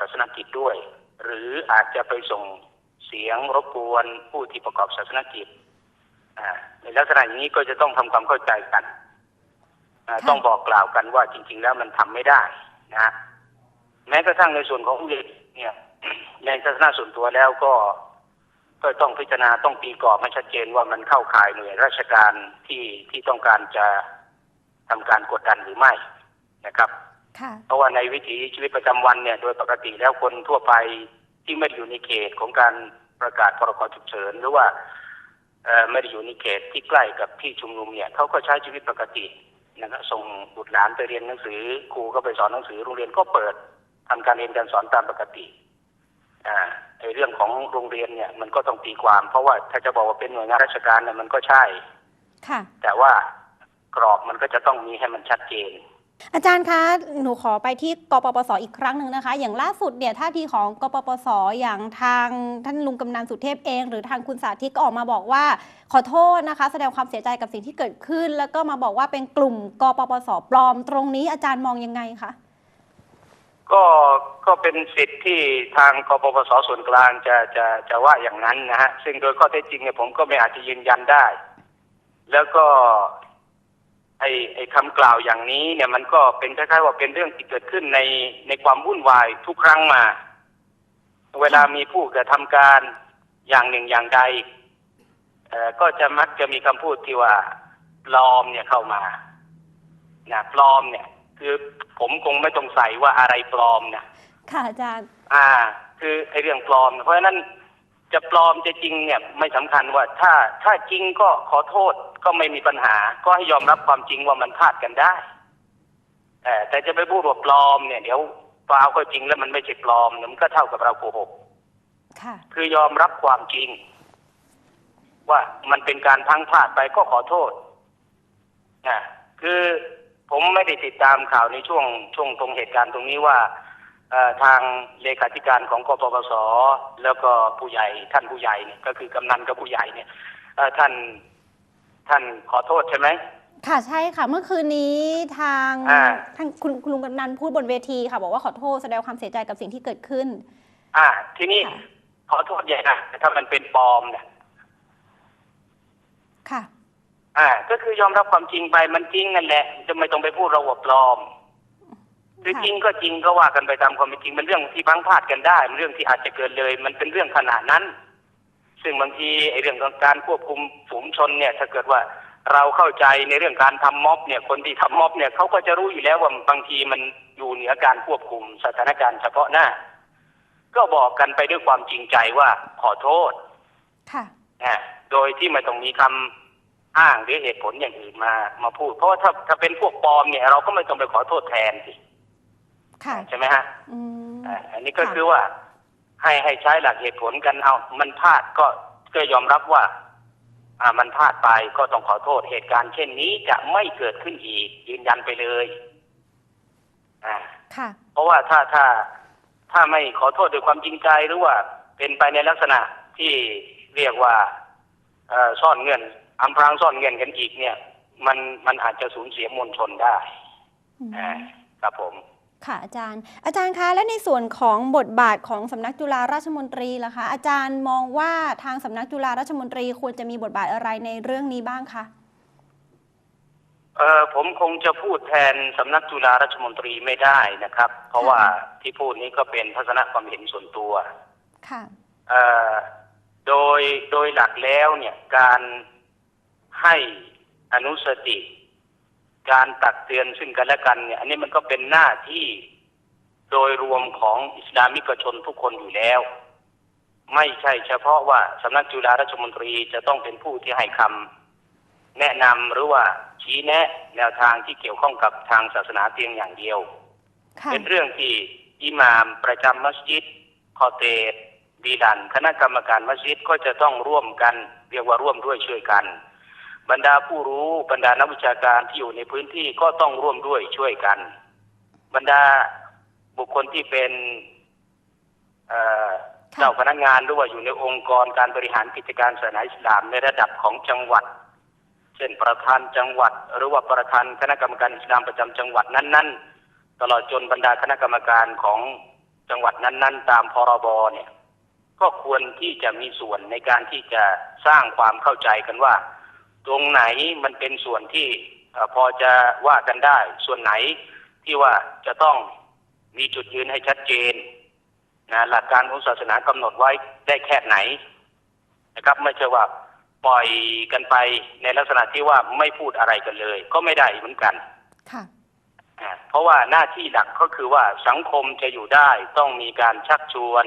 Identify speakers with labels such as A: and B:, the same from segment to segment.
A: ศาสนกิจด้วย หรืออาจจะไปส่งเสียงรบกวนผู้ที่ประกอบศาสนกิจอ่าในลักษณะอย่างนี้ก็จะต้องทำความเข้าใจกันอ่า
B: ค่ะ
A: ต้องบอกกล่าวกันว่าจริง ๆ แล้วมันทำไม่ได้นะแม้กระทั่งในส่วนของเด็กเนี่ยในทัศนะส่วนตัวแล้วก็ก็ต้องพิจารณาต้องตีกรอบให้ชัดเจนว่ามันเข้าข่ายหน่วยราชการที่ที่ต้องการจะทำการกดดันหรือไม่นะครับ
B: ค่ะ
A: เพราะว่าในวิถีชีวิตประจำวันเนี่ยโดยปกติแล้วคนทั่วไปที่ไม่ได้อยู่ในเขตของการประกาศพรกฉุกเฉินหรือว่าเอ่อไม่ได้อยู่ในเขตที่ใกล้กับที่ชุมนุมเนี่ยเขาก็ใช้ชีวิตปกตินะครับส่งบุตรหลานไปเรียนหนังสือ ครูก็ไปสอนหนังสือโรงเรียนก็เปิดทำการเรียนการสอนตามปกติอ่าไอ้เรื่องของโรงเรียนเนี่ยมันก็ต้องตีความ เพราะว่าถ้าจะบอกว่าเป็นหน่วยงานราชการเนี่ยมันก็ใช่
B: ค่ะ
A: แต่ว่ากรอบมันก็จะต้องมีให้มันชัดเจน
B: อาจารย์คะ หนูขอไปที่กปปสอีกครั้งหนึ่งนะคะ อย่างล่าสุดเนี่ยท่าทีของกปปสอย่างทางท่านลุงกำนันสุเทพเอง หรือทางคุณสาธิตก็ออกมาบอกว่า ขอโทษนะคะ แสดงความเสียใจกับสิ่งที่เกิดขึ้น แล้วก็มาบอกว่าเป็นกลุ่มกปปสปลอมตรงนี้อาจารย์มองยังไงคะ
A: ก็ก็เป็นสิทธิ์ที่ทางกปปสส่วนกลางจะจะจะว่าอย่างนั้นนะฮะซึ่งโดยข้อเท็จจริงเนี่ยผมก็ไม่อาจจะยืนยันได้ แล้วก็ ไอไอคำกล่าวอย่างนี้เนี่ยมันก็เป็นคล้ายๆว่าเป็นเรื่องที่เกิดขึ้นในในความวุ่นวายทุกครั้งมา เวลามีผู้กระทำการอย่างหนึ่งอย่างใดเอ่อก็จะมักจะมีคำพูดที่ว่าปลอมเนี่ยเข้ามานะปลอมเนี่ย คือผมคงไม่ต้องใส่ว่าอะไรปลอมนะ
B: ค่ะอาจารย์
A: อ่า คือไอ้เรื่องปลอม เพราะฉะนั้น จะปลอมจะจริงเนี่ยไม่สำคัญว่าถ้าถ้าจริงก็ขอโทษก็ไม่มีปัญหา ก็ให้ยอมรับความจริงว่ามันพลาดกันได้แต่แต่จะไปพูดว่าปลอมเนี่ยเดี๋ยวพอเอาก็จริงแล้วมันไม่ใช่ปลอมเนี่ยมันก็เท่ากับเราโกหก
B: ค่ะ
A: คือยอมรับความจริง ว่ามันเป็นการพลังพลาดไปก็ขอโทษนะคือผมไม่ได้ติดตามข่าวในช่วงช่วงตรงเหตุการณ์ตรงนี้ว่าเอ่อ ทางเลขาธิการของกปปส แล้วก็ผู้ใหญ่ท่านผู้ใหญ่เนี่ยก็คือกำนันกับผู้ใหญ่เนี่ยเอ่อท่านท่านขอโทษใช่ไหม
B: ค่ะใช่ค่ะ เมื่อคืนนี้ทาง
A: อ่า
B: ทางคุณคุณลุงกำนันพูดบนเวทีค่ะ บอกว่าขอโทษแสดงความเสียใจกับสิ่งที่เกิดขึ้น
A: อ่า ทีนี้
B: ค่ะ
A: ขอโทษใหญ่นะแต่ถ้ามันเป็นปลอมเนี่ย
B: ค่ะ
A: อ่า ก็คือยอมรับความจริงไปมันจริงนั่นแหละจะไม่ต้องไปพูดเราว่าปลอม คือ
B: ค่ะ
A: จริงก็จริงก็ว่ากันไปตามความเป็นจริงมันเรื่องที่พลังพลาดกันได้มันเรื่องที่อาจจะเกินเลย มันเป็นเรื่องขนาดนั้น ซึ่งบางทีไอ้เรื่องของการควบคุมฝูงชนเนี่ย ถ้าเกิดว่าเราเข้าใจในเรื่องการทำม็อบเนี่ย คนที่ทำม็อบเนี่ยเขาก็จะรู้อยู่แล้วว่าบางทีมันอยู่เหนือการควบคุมสถานการณ์เฉพาะหน้า ก็บอกกันไปด้วยความจริงใจว่าขอโทษ
B: ค่ะ
A: นะโดยที่ไม่ต้องมีคำอ้างหรือเหตุผลอย่างอื่นมามาพูด เพราะว่าถ้าถ้าเป็นพวกปลอมเนี่ย เราก็ไม่ต้องไปขอโทษแทนสิ
B: ค่ะ
A: ใช่ไหมฮะ
B: อืม
A: อ่าอันนี้ก็คือว่าให้ให้ใช้หลักเหตุผลกันเอา มันพลาดก็ก็ยอมรับว่า อ่ามันพลาดไปก็ต้องขอโทษเหตุการณ์เช่นนี้จะไม่เกิดขึ้นอีก ยืนยันไปเลยอ่า
B: ค่ะ
A: เพราะว่าถ้าถ้าถ้าไม่ขอโทษด้วยความจริงใจหรือว่า เป็นไปในลักษณะที่เรียกว่าเอ่อซ่อนเงื่อนอำพรางซ่อนเงื่อนกันอีกเนี่ย มันมันอาจจะสูญเสียมวลชนได้
B: อืม
A: อ่าครับผม
B: ค่ะอาจารย์ อาจารย์คะและในส่วนของบทบาทของสำนักจุฬาราชมนตรีล่ะคะ อาจารย์มองว่าทางสำนักจุฬาราชมนตรีควรจะมีบทบาทอะไรในเรื่องนี้บ้างคะ
A: เออผมคงจะพูดแทนสำนักจุฬาราชมนตรีไม่ได้นะครับ เพราะว่าที่พูดนี้ก็เป็นทัศนะความเห็นส่วนตัว
B: ค่ะ
A: เอ่อโดยโดยหลักแล้วเนี่ยการให้อนุสติ การตักเตือนซึ่งกันและกันเนี่ย อันนี้มันก็เป็นหน้าที่โดยรวมของอิสลามิกชนทุกคนอยู่แล้ว ไม่ใช่เฉพาะว่าสำนักจุฬาราชมนตรีจะต้องเป็นผู้ที่ให้คำแนะนำหรือว่าชี้แนะแนวทางที่เกี่ยวข้องกับทางศาสนาเพียงอย่างเดียว
B: ค่ะ
A: เป็นเรื่องที่อิหม่ามประจำมัสยิดคอเตดบีดัน คณะกรรมการมัสยิดก็จะต้องร่วมกัน เรียกว่าร่วมด้วยช่วยกัน บรรดาผู้รู้บรรดานักวิชาการที่อยู่ในพื้นที่ก็ต้องร่วมด้วยช่วยกัน บรรดาบุคคลที่เป็นเอ่อ
B: ค่ะ
A: เจ้าพนักงานหรือว่าอยู่ในองค์กรการบริหารกิจการศาสนาอิสลามในระดับของจังหวัด เช่นประธานจังหวัด หรือว่าประธานคณะกรรมการอิสลามประจำจังหวัดนั้น ๆ ตลอดจนบรรดาคณะกรรมการของจังหวัดนั้น ๆ ตามพรบเนี่ย ก็ควรที่จะมีส่วนในการที่จะสร้างความเข้าใจกันว่า ตรงไหนมันเป็นส่วนที่เอ่อพอจะว่ากันได้ ส่วนไหนที่ว่าจะต้องมีจุดยืนให้ชัดเจนนะหลักการของศาสนากำหนดไว้ได้แค่ไหนนะครับ ไม่ใช่ว่าปล่อยกันไปในลักษณะที่ว่าไม่พูดอะไรกันเลย ก็ไม่ได้เหมือนกัน
B: ค่ะ
A: อ่าเพราะว่าหน้าที่หลักก็คือว่าสังคมจะอยู่ได้ต้องมีการชักชวน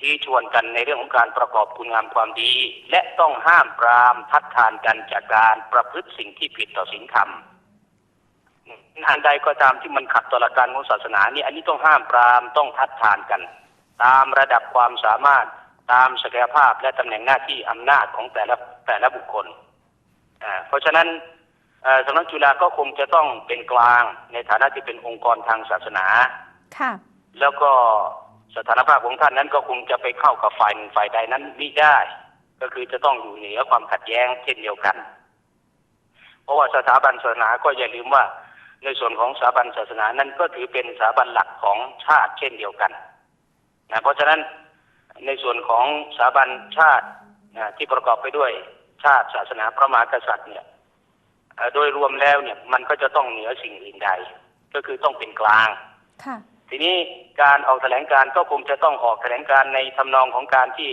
A: ที่ชวนกันในเรื่องของการประกอบคุณงามความดี และต้องห้ามปรามทัดทานกันจากการประพฤติสิ่งที่ผิดต่อศีลธรรมอันใดก็ตามที่มันขัดต่อหลักการของศาสนานี่อันนี้ต้องห้ามปรามต้องทัดทานกัน ตามระดับความสามารถตามศักยภาพและตำแหน่งหน้าที่อำนาจของแต่ละแต่ละบุคคลอ่าเพราะฉะนั้นเอ่อสำนักจุฬาก็คงจะต้องเป็นกลางในฐานะที่เป็นองค์กรทางศาสนา
B: ค่ะ
A: แล้วก็ สถานภาพของท่านนั้นก็คงจะไปเข้ากับฝ่ายฝ่ายใดนั้นไม่ได้ ก็คือจะต้องอยู่เหนือความขัดแย้งเช่นเดียวกัน เพราะว่าสถาบันศาสนาก็อย่าลืมว่า ในส่วนของสถาบันศาสนานั้นก็ถือเป็นสถาบันหลักของชาติเช่นเดียวกันนะเพราะฉะนั้นในส่วนของสถาบันชาตินะที่ประกอบไปด้วยชาติศาสนาพระมหากษัตริย์เนี่ยโดยรวมแล้วเนี่ยมันก็จะต้องเหนือสิ่งอื่นใด ก็คือต้องเป็นกลาง
B: ค่ะ
A: ทีนี้การออกแถลงการณ์ก็คงจะต้องออกแถลงการณ์ในทำนองของการที่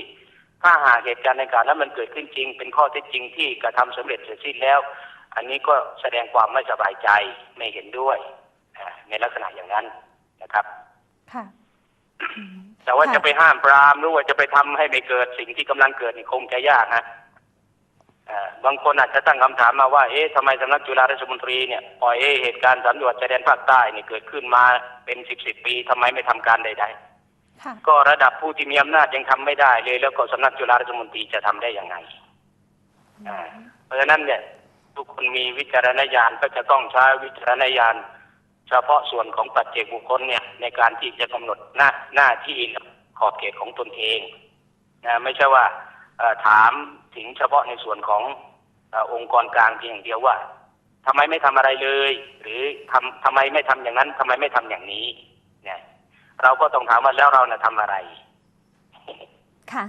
A: ถ้าหากเหตุการณ์ในการนั้นมันเกิดขึ้นจริง เป็นข้อเท็จจริงที่กระทำสำเร็จเสร็จสิ้นแล้ว อันนี้ก็แสดงความไม่สบายใจไม่เห็นด้วยอ่าในลักษณะอย่างนั้นนะครับ
B: ค่ะอืม
A: แต่ว่า
B: ค่ะ
A: จะไปห้ามปรามหรือว่าจะไปทำให้ไม่เกิดสิ่งที่กำลังเกิดนี่คงจะยากฮะเอ่อ บางคนอาจจะตั้งคำถามมาว่า เอ๊ะทำไมสำนักจุฬาราชมนตรีเนี่ยปล่อยให้เหตุการณ์สามจังหวัดชายแดนภาคใต้นี่เกิดขึ้นมาเป็นสิบสิบปีทำไมไม่ทำการใด
B: ค่ะ
A: ๆก็ระดับผู้ที่มีอำนาจยังทำไม่ได้เลย แล้วก็สำนักจุฬาราชมนตรีจะทำได้ยังไงอ่าเพราะฉะนั้นเนี่ยทุกคนมีวิจารณญาณก็จะต้องใช้วิจารณญาณ เฉพาะส่วนของปัจเจกบุคคลเนี่ยในการที่จะกำหนดหน้าหน้าที่ขอบเขตของตนเองนะไม่ใช่ว่าเอ่อ ถามถึงเฉพาะในส่วนของเออองค์กรกลางเพียงอย่างเดียวว่าทำไมไม่ทำอะไรเลย หรือทำทำไมไม่ทำอย่างนั้นทำไมไม่ทำอย่างนี้ เนี่ย เราก็ต้องถามว่าแล้วเราน่ะทำอะไร
B: ค่ะ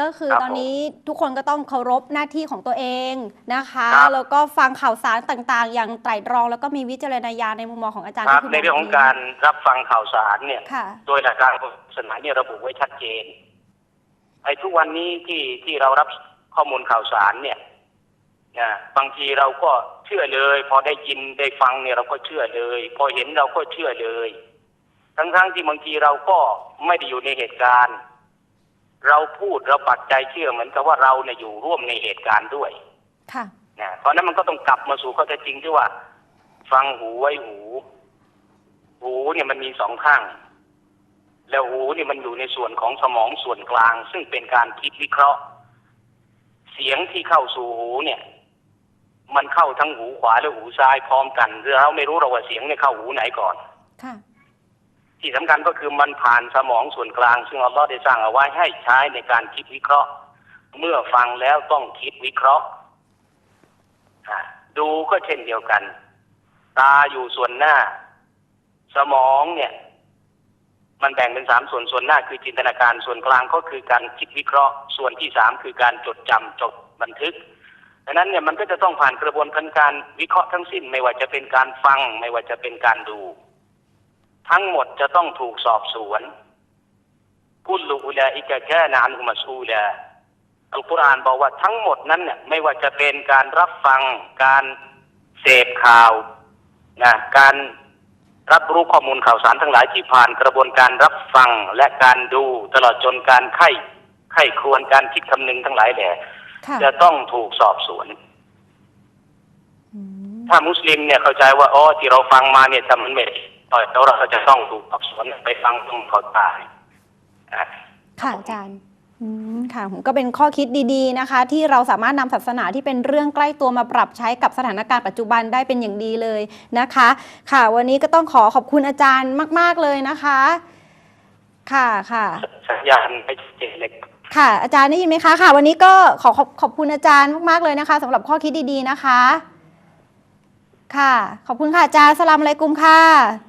B: ก็คือ
A: ครับ
B: ตอนนี้ทุกคนก็ต้องเคารพหน้าที่ของตัวเองนะคะ
A: ครับ
B: แล้วก็ฟังข่าวสารต่างๆ อย่างไตร่ตรอง แล้วก็มีวิจารณญาณในมุมมองของอาจารย์
A: ครับ
B: ที่คุณ
A: ในเรื่อง
B: บ
A: ของการรับฟังข่าวสารเนี่ย
B: ค่ะ
A: โดยหลักการของศาสนาเนี่ยระบุไว้ชัดเจน ไอ้ทุกวันนี้ที่ที่เรารับข้อมูลข่าวสารเนี่ยนะบางทีเราก็เชื่อเลย พอได้ยินได้ฟังเนี่ยเราก็เชื่อเลย พอเห็นเราก็เชื่อเลย ทั้งๆที่บางทีเราก็ไม่ได้อยู่ในเหตุการณ์ เราพูดเราปักใจเชื่อเหมือนกับว่าเราเนี่ยอยู่ร่วมในเหตุการณ์ด้วย
B: ค่ะ
A: นะเพราะฉะนั้นมันก็ต้องกลับมาสู่ข้อเท็จจริงที่ว่า ฟังหูไว้หู หูเนี่ยมันมีสองข้าง แล้วหูเนี่ยมันอยู่ในส่วนของสมองส่วนกลาง ซึ่งเป็นการคิดวิเคราะห์ เสียงที่เข้าสู่หูเนี่ย มันเข้าทั้งหูขวาและหูซ้ายพร้อมกันเราไม่รู้เราว่าเสียงเนี่ยเข้าหูไหนก่อน
B: ค่ะ
A: ที่สำคัญก็คือมันผ่านสมองส่วนกลาง ซึ่งอัลลอฮ์ได้สร้างเอาไว้ให้ใช้ในการคิดวิเคราะห์ เมื่อฟังแล้วต้องคิดวิเคราะห์อ่าดูก็เช่นเดียวกัน ตาอยู่ส่วนหน้า สมองเนี่ย มันแบ่งเป็นสามส่วนส่วนหน้าคือจินตนาการส่วนกลางก็คือการคิดวิเคราะห์ ส่วนที่สามคือการจดจำจดบันทึกดังนั้นเนี่ยมันก็จะต้องผ่านกระบวนการการวิเคราะห์ทั้งสิ้น ไม่ว่าจะเป็นการฟัง ไม่ว่าจะเป็นการดู ทั้งหมดจะต้องถูกสอบสวนกุลูอุลาอิกะแค่นานอุมัสูลาอัลกุรอานบอกว่าทั้งหมดนั้นเนี่ยไม่ว่าจะเป็นการรับฟัง การเสพข่าวนะการ รับรู้ข้อมูลข่าวสารทั้งหลายที่ผ่านกระบวนการรับฟังและการดูตลอดจนการไข้ไข้ครวนการคิดคำนึงทั้งหลายแหละ
B: ค่ะ
A: จะต้องถูกสอบสวน
B: อืม
A: ถ้ามุสลิมเนี่ยเข้าใจว่าอ๋อที่เราฟังมาเนี่ยแต่มันไม่ต่อยแล้วเราก็จะต้องถูกสอบสวนไปฟังตรงเขาตายอะ
B: ค่ะอาจารย์ อืมค่ะผมก็เป็นข้อคิดดีๆนะคะ ที่เราสามารถนำศาสนาที่เป็นเรื่องใกล้ตัวมาปรับใช้กับสถานการณ์ปัจจุบันได้เป็นอย่างดีเลยนะคะ ค่ะ วันนี้ก็ต้องขอขอบคุณอาจารย์มาก ๆเลยนะคะ ค่ะค่ะ
A: สัญญาณไม่ชัดเจนเลย
B: ค่ะ อาจารย์ได้ยินไหมคะค่ะ วันนี้ก็ขอขอบขอบคุณอาจารย์มากๆเลยนะคะสำหรับข้อคิดดีๆนะคะ ค่ะ ขอบคุณค่ะอาจารย์สลามอะลัยกุมค่ะ